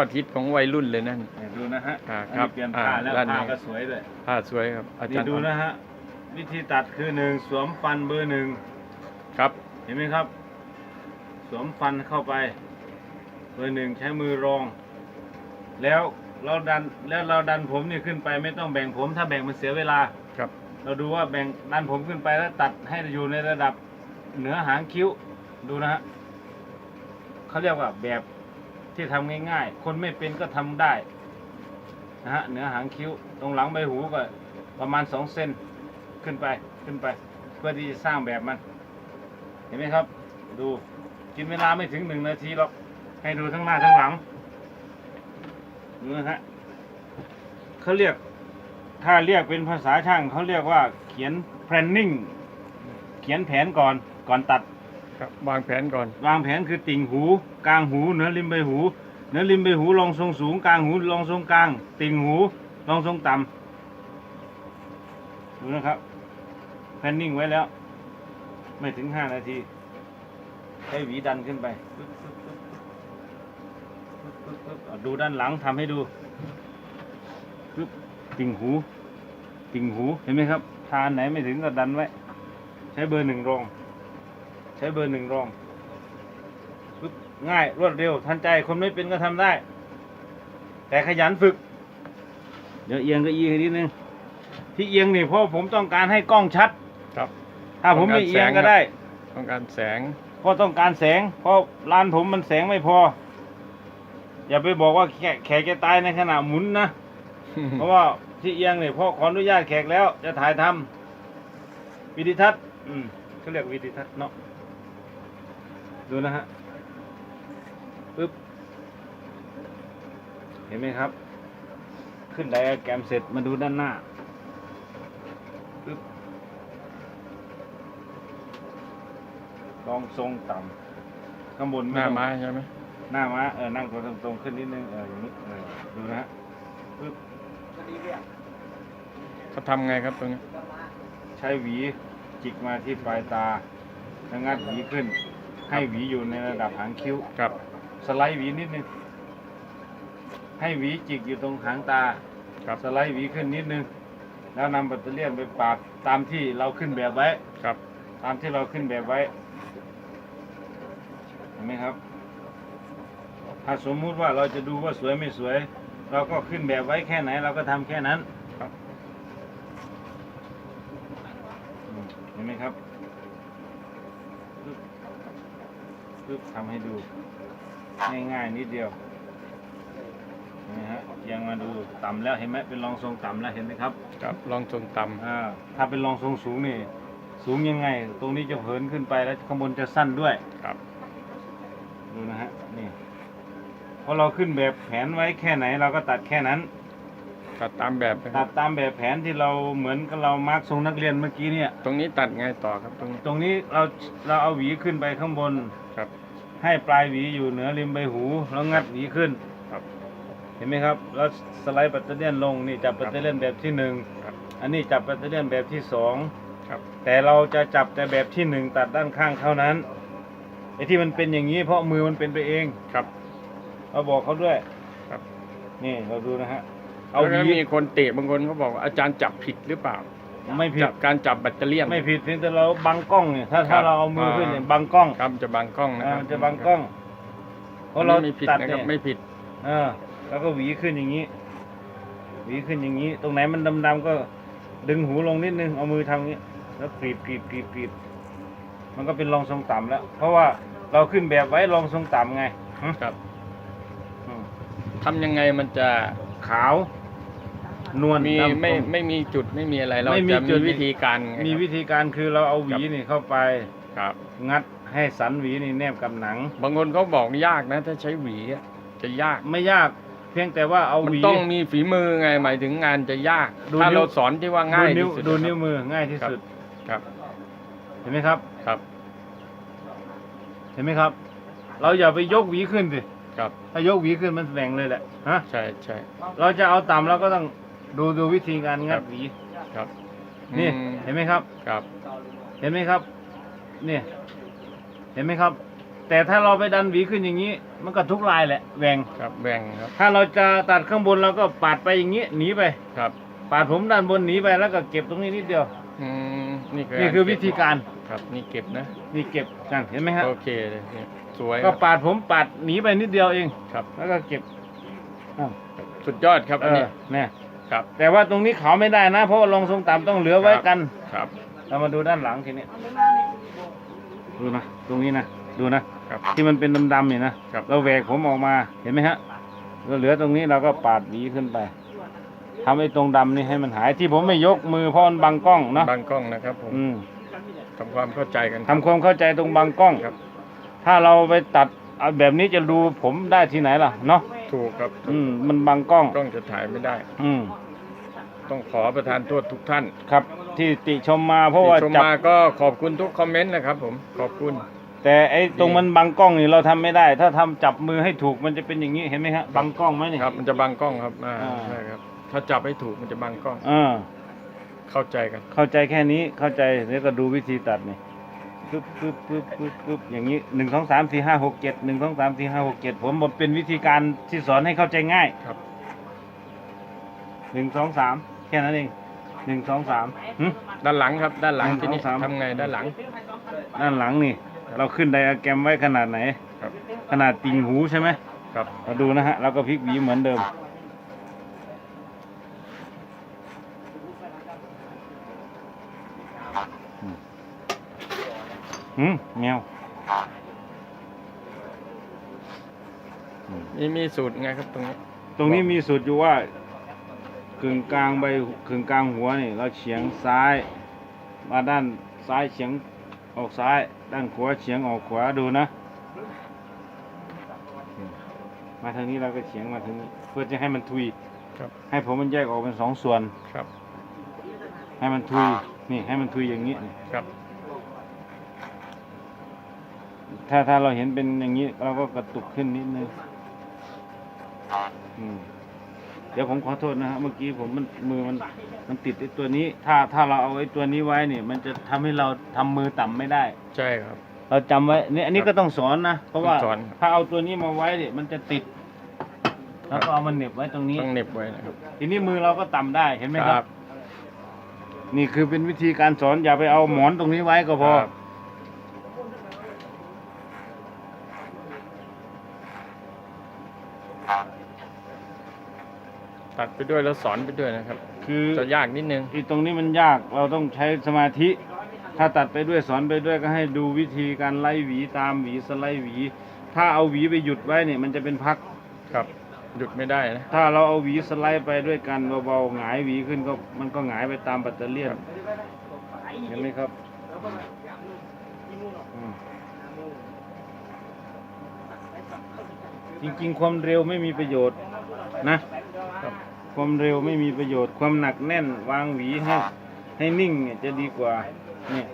อดฮิตของวัยรุ่นเลยนั่นเนี่ยดูนะฮะอ่าอันครับนี้เปลี่ยนผ้าอ่าแล้วด้านนี้ ผ้าก็สวยเลยผ้าสวยครับ อานี่จารย์ดูนะฮะ วิธีตัดคือหนึ่งสวมฟันเบอร์หนึ่ง ครับ เห็นไหมครับ สวมฟันเข้าไป เบอร์หนึ่งใช้มือรอง แล้วเราดันแล้วเราดันผมนี่ขึ้นไปไม่ต้องแบ่งผมถ้าแบ่งมันเสียเวลา ครับ เราดูว่าแบ่งดันผมขึ้นไปแล้วตัดให้อยู่ในระดับเหนือหางคิ้วดูนะฮะเขาเรียกว่าแบบ ที่ทำง่ายๆ คนไม่เป็นก็ทำได้นะฮะเหนือหางคิ้วตรงหลังใบหูก็ประมาณสองเซนขึ้นไปขึ้นไป เพื่อที่จะสร้างแบบมัน เห็นไหมครับ ดูกินเวลาไม่ถึงหนึ่งนาทีหรอกให้ดูทั้งหน้าทั้งหลังดูนะฮะเขาเรียกถ้าเรียกเป็นภาษาช่างเขาเรียกว่าเขียน planning เขียนแผนก่อนก่อนตัด ครับวางแผนก่อน วางแผนคือติ่งหู กลางหูเหนือริมใบหูเหนือริมใบหูลองทรงสูงกลางหูลองทรงกลาง ติ่งหูลองทรงต่ำดูนะครับ planning ไว้แล้ว ไม่ถึงห้านาทีให้หวีดันขึ้นไปดูด้านหลังทำให้ดูปึ๊บติ่งหู ติ่งหูเห็นไหมครับ ทานไหนไม่ถึงก็ดันไว้ ใช้เบอร์หนึ่งรอง ใช้เบอร์หนึ่งรองปึ๊บง่ายรวดเร็ว ทันใจคนไม่เป็นก็ทำได้ แต่ขยันฝึก เดี๋ยวเอียงก็เอียงนิดนึงที่เอียงนี่เพราะผมต้องการให้กล้องชัดครับ ถ้าผมไม่เอียงก็ได้ ต้องการแสงเพราะต้องการแสง เพราะร้านผมมันแสงไม่พอ อย่าไปบอกว่าแขกแขกจะตายในขณะหมุนนะ เพราะว่าที่เอียงเนี่ยพ่อขออนุญาตแขกแล้ว จะถ่ายทำวิดีทัศน์อืมเขาเรียกวิดีทัศน์เนาะ ดูนะฮะปึ๊บ เห็นไหมครับ ขึ้นไดอะแกรมเสร็จมาดูด้านหน้าปึ๊บลองทรงต่ำข้างบนหไม่น้าต้องไม้ใช่ไหมหน้าม้าเออนั่งตัวตรงๆขึ้นนิดนึงเอออย่างนี้เออดูนะฮะปึ๊บเขาทำไงครับตรงนี้ ใช้หวีจิกมาที่ปลายตาแล้วงัดหวีขึ้น ให้หวีอยู่ในระดับหางคิ้ว ครับสไลด์หวีนิดนึง ให้หวีจิกอยู่ตรงหางตา ครับสไลด์หวีขึ้นนิดนึง แล้วนำแบตเตอรี่ยนไปปาดตามที่เราขึ้นแบบไว้ ครับ ตามที่เราขึ้นแบบไว้ เห็นไหมครับ ถ้าสมมุติว่าเราจะดูว่าสวยไม่สวย เราก็ขึ้นแบบไว้แค่ไหน เราก็ทำแค่นั้นครับอืมเห็นไหมครับปึ๊บ ปึ๊บทำให้ดู ง่ายๆนิดเดียวเห็นไหมฮะเอียังมาดูต่ำแล้วเห็นไหมเป็นรองทรงต่ำแล้วเห็นไหมครับครับลองทรงต่อ่าถ้าเป็นรองทรงสูงนี่ สูงยังไง ตรงนี้จะเหินขึ้นไปแล้วข้างบนจะสั้นด้วยำครับ ดูนะฮะนี่พอเราขึ้นแบบแผนไว้แค่ไหนเราก็ตัดแค่นั้น ตัดตามแบบนะคตัรัดบตามแบบแผนที่เราเหมือนกับเรามาร์กทรงนักเรียนเมื่อกี้เนี่ย ตรงนี้ตัดไงต่อครับตรงนี้ตรงนี้เราเราเอาหวีขึ้นไปข้างบน ครับ ให้ปลายหวีอยู่เหนือริมใบหูแล้วงัดหวีขึ้นครับ เห็นไหมครับแล้วสไลด์แบตเตอรี่ยนลงนี่จับแบตเตอรี่ยนแบบที่หนึ่งครับอันนี้จับแบตเตอรี่ยนแบบที่สองครับแต่เราจะจับแต่แบบที่หนึ่งตัดด้านข้างเท่านั้นไอ้ที่มันเป็นอย่างนี้เพราะมือมันเป็นไปเอง ครับ เราบอกเขาด้วยครับ นี่เราดูนะฮะ เอาแล้วหก็วีมีคนเตะบางคนเขาบอกว่าอาจารย์จับผิดหรือเปล่าไม่ผิด จับการจับแบตเตอรี่ยน ไม่ผิดเพียงแต่เราบังกล้องเนี่ยถ้าครัถ้าบเราเอามือขึ้นเนี่ยอ่า บังกล้องครับจะบังกล้องนะอ่าครับมันจะบังกล้องเพราะเราไม่ผิดตัดนะคเนี่รับยไม่ผิด เออแล้วก็หวีขึ้นอย่างนี้ หวีขึ้นอย่างนี้ ตรงไหนมันดำๆก็ดึงหูลงนิดนึงเอามือทำอย่างนี้ แล้วกรีดกรีดกรีดกรีดมันก็เป็นรองทรงต่ำแล้ว เพราะว่าเราขึ้นแบบไว้รองทรงต่ำไงหึครับ อืมทำยังไงมันจะขาว นวลมีดำไม่ตรงไม่มีจุดไม่มีอะไรเราไม่มีจะจุมีด วิธีการไงมีครับวิธีการคือเราเอาหวีนี่เข้าไป ครับ งัดให้สันหวีนี่แนบกับหนัง บางคนเขาบอกยากนะ ถ้าใช้หวีอะจะยาก ไม่ยากเพียงแต่ว่าเอามันหวี ต้องมีฝีมือไงหมายถึงงานจะยาก ดูถ้านิ้ว เราสอนที่ว่าง่ายดูนิ้วที่สุดดูนะครับนิ้วมือง่ายที่ครับสุดครับเห็นไหมครับ ครับเห็นไหมครับ เราอย่าไปยกหวีขึ้นสิครับ ถ้ายกหวีขึ้นมันแหว่งเลยแหละฮะใช่ใช่เราจะเอาต่ำเราก็ต้อง ดูดูวิธีการงัครัดบหวีครับนี่อืมเห็นไหมครับ ครับเห็นไหมครับ เนี่ย เห็นไหมครับ แต่ถ้าเราไปดันหวีขึ้นอย่างนี้ มันก็ทุกลายแหละแหวงครับแบ่งครับถ้าเราจะตัดข้างบนเราก็ปาดไปอย่างนี้หนีไป ครับปาดผมด้านบนหนีไปแล้วก็เก็บตรงนี้นิดเดียว อืมนี่คือนี่คือวิธีการครับนี่เก็บนะนี่เก็บนั่นเห็นไหมฮะโอเคเลยนี่สวยคก็รับปาดผมปาดหนีไปนิดเดียวเอง ครับ แล้วก็เก็บอ้าวสุดยอดครับเออันอนี้ เนี่ย ครับ แต่ว่าตรงนี้เขาไม่ได้นะ เพราะว่าลงทรงต่ำต้องเหลือไว้กัน ครับ เรามาดูด้านหลังทีนี้ดูนะตรงนี้นะดูนะครับ ที่มันเป็นดำๆเนี่ยนะครับ เราแหวกผมออกมาเห็นไหมฮะเราเหลือตรงนี้เราก็ปาดหวีขึ้นไปทำไอ้ตรงดำนี่ให้มันหายที่ผมไม่ยกมือเพราะมันบังกล้องเนาะบางกล้องนะครับผมอืมทำความเข้าใจกันทำความเข้าใจตรงบังกล้องครับ ถ้าเราไปตัดเอาแบบนี้จะดูผมได้ที่ไหนล่ะเนาะ ถูกครับอืมมันบังกล้อง กล้องจะถ่ายไม่ได้ อืมต้องขอประทานโทษทุกท่านครับ ที่ติชมมาเพราะว่าที่ชมจับมาก็ขอบคุณทุกคอมเมนต์นะครับ ผมขอบคุณ แต่ไอ้ตรงมันบังกล้องนี่เราทำไม่ได้ ถ้าทำจับมือให้ถูกมันจะเป็นอย่างนี้เห็นไหมฮะบังกล้องไหมนี่ ครับ มันจะบังกล้องครับอ่าอ่า ใช่ครับ ถ้าจับให้ถูกมันจะบังกล้องอ่าเข้าใจกัน เข้าใจแค่นี้เข้าใจแล้วก็ดูวิธีตัดนี่ ปึ๊บปึ๊บปึ๊บปึ๊บปึ๊บอย่างนี้หนึ่งสองสามสี่ห้าหกเจ็ดหนึ่งสองสามสี่ห้าหกเจ็ดผมบอกเป็นวิธีการที่สอนให้เข้าใจง่ายครับหนึ่งสองสามแค่นั้นเองหนึ่งสองสามหึ ด้านหลังครับ ด้านหลังหนึ่งที่นี่สองสาม ทำไงด้านหลัง ด้านหลังนี่ เราขึ้นไดอะแกรมไว้ขนาดไหน ครับ ขนาดติ่งหูใช่ไหมครับมาดูนะฮะเราก็พลิกหวีเหมือนเดิม หืมแมวอืมมีมีสูตรไงครับตรงนี้ ตรงนี้มีสูตรอยู่ว่ากึ่งกลางใบกึ่งกลางหัวนี่ เราเฉียงซ้าย มาด้านซ้ายเฉียงออกซ้าย ด้านขวาเฉียงออกขวาดูนะ มาทางนี้เราก็เฉียงมาทางนี้ เพื่อจะให้มันทุยครับให้ผมมันแยกออกเป็นสองส่วน ครับ ให้มันทุย นี่ให้มันทุยอย่างนี้นี่ครับ ถ้าถ้าเราเห็นเป็นอย่างนี้ เราก็กระตุกขึ้นนิดนึงอืมเดี๋ยวผมขอโทษนะฮะเมื่อกี้ผมมันมือมันมันติดไอ้ตัวนี้ ถ้าถ้าเราเอาไอ้ตัวนี้ไว้เนี่ยมันจะทำให้เราทำมือต่ำไม่ได้ ใช่ครับ เราจำไว้นี่อันนี้ครับก็ต้องสอนนะเพราะว่าต้องสอนถ้าเอาตัวนี้มาไว้เนี่ยมันจะติด แล้วก็เอามันเหน็บไว้ตรงนี้ ต้องเหน็บไว้นะครับทีนี้มือเราก็ต่ำได้เห็นไหมครับ นี่คือเป็นวิธีการสอนอย่าไปเอาหมอนตรงนี้ไว้ก็พอ ครับ ตัดไปด้วยแล้วสอนไปด้วยนะครับ คือจะยากนิดนึงอีตรงนี้มันยากเราต้องใช้สมาธิ ถ้าตัดไปด้วยสอนไปด้วยก็ให้ดูวิธีการไล่หวีตามหวีสไลด์หวี ถ้าเอาหวีไปหยุดไว้เนี่ยมันจะเป็นพักครับหยุดไม่ได้นะถ้าเราเอาหวีสไลด์ไปด้วยกันเบาๆหงายหวีขึ้นก็มันก็หงายไปตามแบตเตอรี่ยนเห็นไหมครับอืมจริงๆ ความเร็วไม่มีประโยชน์นะ ครับความเร็วไม่มีประโยชน์ความหนักแน่นวางหวีให้ให้นิ่งเนี่ยจะดีกว่าเนี่ย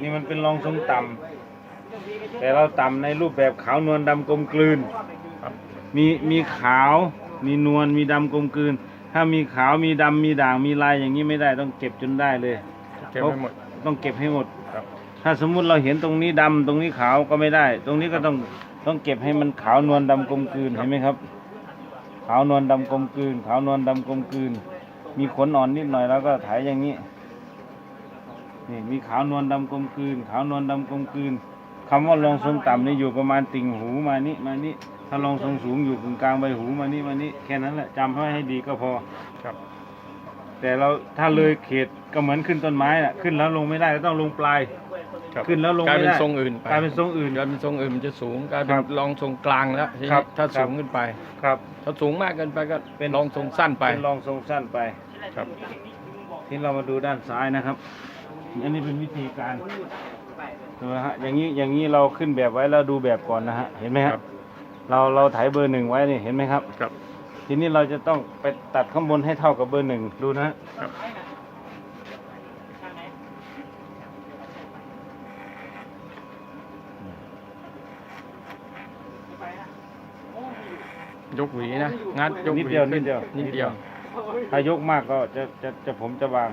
นี่มันเป็นรองทรงต่ำแต่เราต่ำในรูปแบบขาวนวลดำกลมกลืนครับมีมีขาวมีนวลมีดำกลมกลืน ถ้ามีขาวมีดำมีด่างมีลายอย่างนี้ไม่ได้ต้องเก็บจนได้เลยเก็บไว้หมดต้องเก็บให้หมดครับ ถ้าสมมุติเราเห็นตรงนี้ดำตรงนี้ขาวก็ไม่ได้ ตรงนี้ก็ต้องต้องเก็บให้มันขาวนวลดำกลมกลืนเห็นไหมครับ ขาวนวลดำกลมกลืน ขาวนวลดำกลมกลืน มีขนอ่อนนิดหน่อยแล้วก็ถ่ายอย่างนี้นี่มีขาวนวลดำกลมกลืน ขาวนวลดำกลมกลืนคำว่ารองทรงต่ำนี่อยู่ประมาณติ่งหูมานี่มานี่ถ้ารองทรงสูงอยู่กึ่งกลางใบหูมานี่มานี่แค่นั้นแหละจำไว้ให้ดีก็พอ ครับแต่เราถ้าเลยเขตก็เหมือนขึ้นต้นไม้น่ะขึ้นแล้วลงไม่ได้ก็ต้องลงปลาย ครับขึ้นแล้วลงกลายไม่เป็นได้ทรงอื่นไปกลายเป็นทรงอื่น กลายเป็นทรงอื่นมันจะสูงกลายเป็คนรับรองทรงกลางแล้วทีครันี้บถ้าครับ สูงขึ้นไป ครับ ถ้าสูงมากเกินไปก็เป็นรองทรงสั้นไปเป็นรองทรงสั้นไป ครับ ที่เรามาดูด้านซ้ายนะครับ อันนี้เป็นวิธีการดูนะฮะ อย่างนี้ อย่างนี้เราขึ้นแบบไว้แล้วดูแบบก่อนนะฮะ เห็นไหมคครัรับ บ เรา เราถ่ายเบอร์หนึ่งไว้นี่ เห็นไหมครับ ครับ ทีนี้เราจะต้องไปตัดข้างบนให้เท่ากับเบอร์หนึ่งดูนะฮะครับ ยกหวีนะ งัดยกหนิดวีเดียวนิขึ้ดเดียว นิดเดียว ถ้ายกมากก็จะจะจะผมจะวาง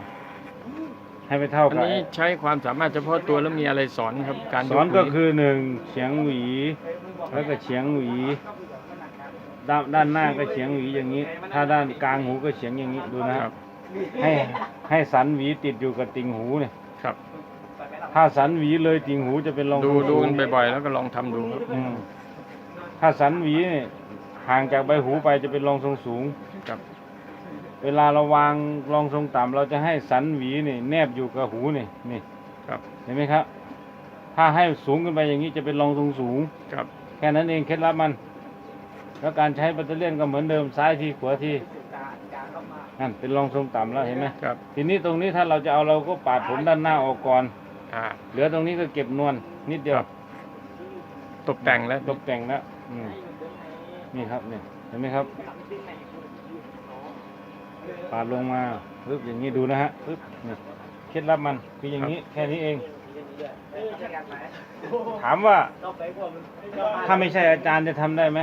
ใให้ไปเท่าอันกับนี้ใช้ความสามารถเฉพาะตัวแล้วมีอะไรสอนครับ การสอนยหวีก็คือหนึ่งเฉียงหวี แล้วก็เฉียงหวี ด้านด้านหน้าก็เฉียงหวีอย่างนี้ ถ้าด้านกลางหูก็เฉียงอย่างนี้ดูนะคครัรับบ ให้ให้สันหวีติดอยู่กับติ่งหูเนี่ย ครับ ถ้าสันหวีเลยติ่งหูจะเป็นรองดูทรงดูสูงกันบ่อยๆแล้วก็ลองทำดูครับ อืมถ้าสันหวีเนี่ย ห่างจากใบหูไปจะเป็นรองทรงสูงครับ เวลาเราวางรองทรงต่ำเราจะให้สันหวีนี่ แนบอยู่กับหูนี่นี่ครับ เห็นไหมครับ ถ้าให้สูงขึ้นไปอย่างนี้จะเป็นรองทรงสูงครับ แค่นั้นเองเคล็ดลับมัน แล้วการใช้แบตเตอรี่ยนก็เหมือนเดิมซ้ายทีขวาทีนั่นเป็นรองทรงต่ำแล้วเห็นไหมครับ ทีนี้ตรงนี้ถ้าเราจะเอาเราก็ปาดผมด้านหน้าออกก่อนอ่าเหลือตรงนี้ก็เก็บนวลนิดเดียวครับตกแต่งแล้ว ตกแต่งแล้วอืม นี่ครับเนี่ยเห็นไหมครับปาดลงมาปึ๊บอย่างนี้ดูนะฮะปึ๊บนี่เคล็ดลับมันคืออย่างนี้แค่นี้เอง ถามว่าถ้าไม่ใช่อาจารย์จะทำได้ไหม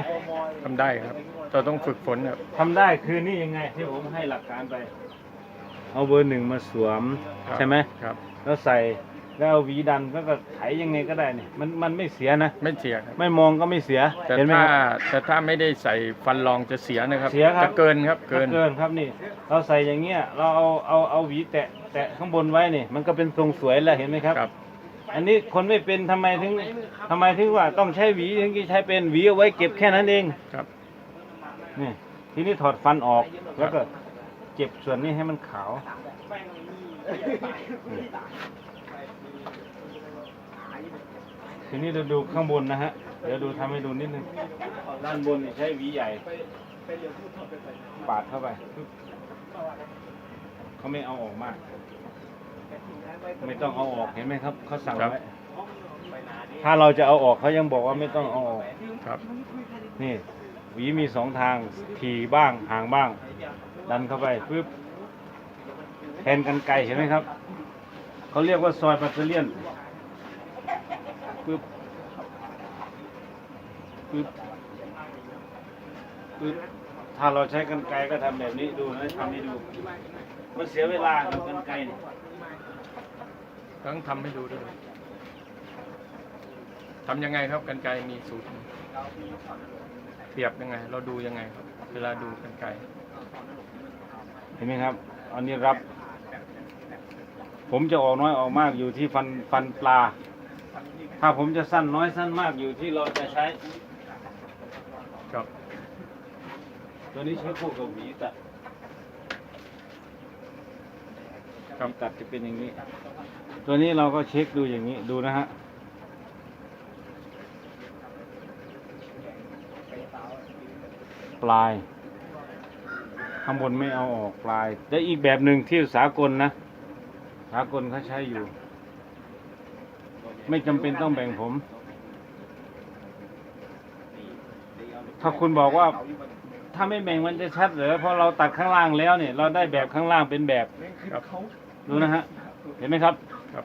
ทำได้ครับเราต้องฝึกฝนครับทำได้คือนี่ยังไงที่ผมให้หลักการไป เอาเบอร์หนึ่งมาสวมครับใช่ไหมครับ แล้วใส่ แล้วเอาหวีดันแล้วก็ไถยังไงก็ได้เนี่ยมันมันไม่เสียนะ ไม่เสียครับไม่มองก็ไม่เสียแต่เห็นไหมถ้าครับ แต่ถ้าไม่ได้ใส่ฟันรองจะเสียนะครับเสียครับ จะเกินครับเกิน เกินครับนี่ เราใส่อย่างเงี้ยเราเอาเอาเอาหวีแตะแตะข้างบนไว้นี่ มันก็เป็นทรงสวยแล้วเห็นไหมครับ ครับ อันนี้คนไม่เป็นทำไมถึงทำไมถึงว่าต้องใช้หวีถึงจะใช้เป็นหวีเอาไว้เก็บแค่นั้นเองครับ นี่ทีนี้ถอดฟันออกแล้วก็เก็บส่วนนี้ให้มันขาวนี่ ทีนี้เราดูข้างบนนะฮะ เดี๋ยวดูทำให้ดูนิดนึง ด้านบนนี่ใช้หวีใหญ่ ปาดเข้าไปปึ๊บเขาไม่เอาออกมาก ไม่ต้องเอาออก เห็นไหมครับ เขาสั่งครับ ไว้ถ้าเราจะเอาออกเขายังบอกว่าไม่ต้องเอาออก ครับ นี่หวีมีสองทางถี่บ้างห่างบ้าง ดันเข้าไปปึ๊บแทนกันไกลเห็นไหมครับ เขาเรียกว่าซอยปัตเตอร์เลียนปึ๊บปึ๊บปึ๊บถ้าเราใช้กันไกลก็ทำแบบนี้ดูนะทำให้ดู มันเสียเวลากับกันไกลเนี่ยต้องทำให้ดูด้วยทำยังไงครับกันไกรมีสูตรเปรียบยังไง เราดูยังไงครับ เวลาดูกันไกรเห็นไหมครับ อันนี้รับ ผมจะออกน้อยออกมากอยู่ที่ฟันฟันปลา ถ้าผมจะสั้นน้อยสั้นมากอยู่ที่เราจะใช้ครับ ตัวนี้ใช้คู่กับหวีตัดครับตัดจะเป็นอย่างนี้ ตัวนี้เราก็เช็คดูอย่างนี้ดูนะฮะปลายข้างบนไม่เอาออกปลาย และอีกแบบหนึ่งที่สากลนะ สากลเขาใช้อยู่ ไม่จำเป็นต้องแบ่งผม ถ้าคุณบอกว่า ถ้าไม่แบ่งมันจะชัดเหรอเพราะเราตัดข้างล่างแล้วเนี่ย เราได้แบบข้างล่างเป็นแบบดูนะฮะ เห็นไหมครับ ครับ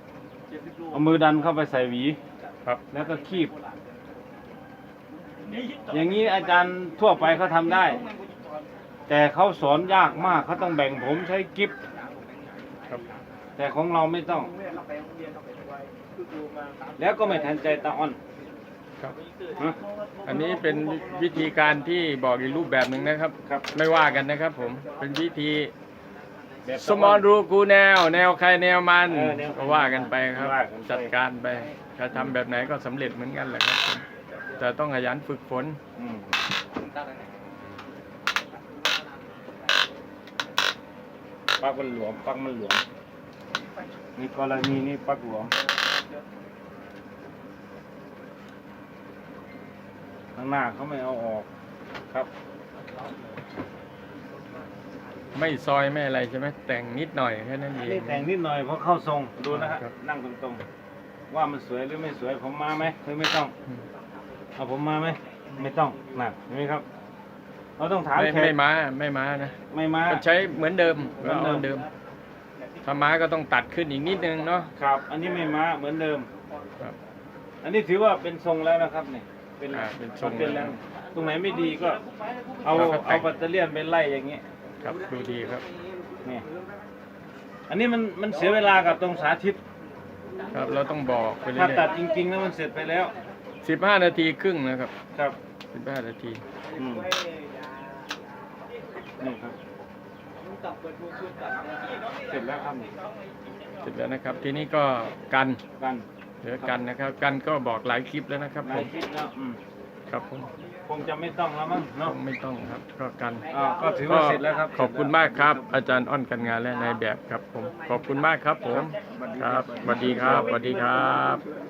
เอามือดันเข้าไปใส่หวี ครับ แล้วก็คีบ อย่างนี้อาจารย์ทั่วไปเขาทำได้ แต่เขาสอนยากมากเขาต้องแบ่งผมใช้กิฟครับ แต่ของเราไม่ต้อง แล้วก็ไม่ทันใจตาอ่อนครับฮะ อันนี้เป็นวิธีการที่บอกอีกรูปแบบหนึ่งนะครับ ครับ ไม่ว่ากันนะครับผม เป็นวิธีแบบสมอลรูกูแนว แนวใครแนวมัน เออแนวก็ว่ากันไปครับ ว่ากันไป จัดการไปจะทำแบบไหนก็สำเร็จเหมือนกันแหละครับผมแต่ต้องขยันฝึกฝน อืมปลักมันหลวมปลักมันหลวม นี่กรณีนี้ปลักหลวมข้างหน้าเขาไม่เอาออกครับ ไม่ซอยไม่อะไรใช่ไหมแต่งนิดหน่อยแค่นั้นเองนี่แต่งนิดหน่อยเพราะเข้าทรงดูนะฮะครับนั่งตรงๆ ว่ามันสวยหรือไม่สวยผมมาไหมหรือไม่ต้องอืมเอาผมมาไหมไม่ต้องนั่นเห็นไหมครับ เราต้องถามไม่แขกไม่ม้าไม่ม้านะไม่มาก็ใช้เหมือนเดิมเหมือนเดิมาเดิม ถ้าม้าก็ต้องตัดขึ้นอีกนิดนึงเนาะ ครับ อันนี้ไม่มาเหมือนเดิมครับ อันนี้ถือว่าเป็นทรงแล้วนะครับเนี่ยเป็นอ่าเป็นทรงเป็นแล้ว ตรงไหนไม่ดีก็ เอาแล้วก็แต่งเอาแบตเตอรี่ยนไปไล่อย่างเงี้ยครับดูดีครับนี่อันอันนี้มันมันเสียเวลากับตรงสาธิต ครับ เราต้องบอกไปเรื่ถ้าตัอดยจริงๆแล้วมันเสร็จไปแล้ว ๆสิบห้านาทีครึ่งนะครับครับ สิบห้านาที อืมนี่ครับ เสร็จแล้วครับเสร็จแล้วนะครับ ทีนี้ก็กันกันเหลือกันนะครับ กันก็บอกหลายคลิปแล้วนะครับหผลายมคลิปแล้วอืมครับผมคงจะไม่ต้องแล้วมั้งเนาะไม่ต้องครับก็กัน อ่าก็ถือว่าเสร็จแล้วครับขอบคุณมากครับ อาจารย์อ้อนกันงานและนายแบบครับผมขอบคุณมากครับผมครับสวัสดีครับสวัสดีครับ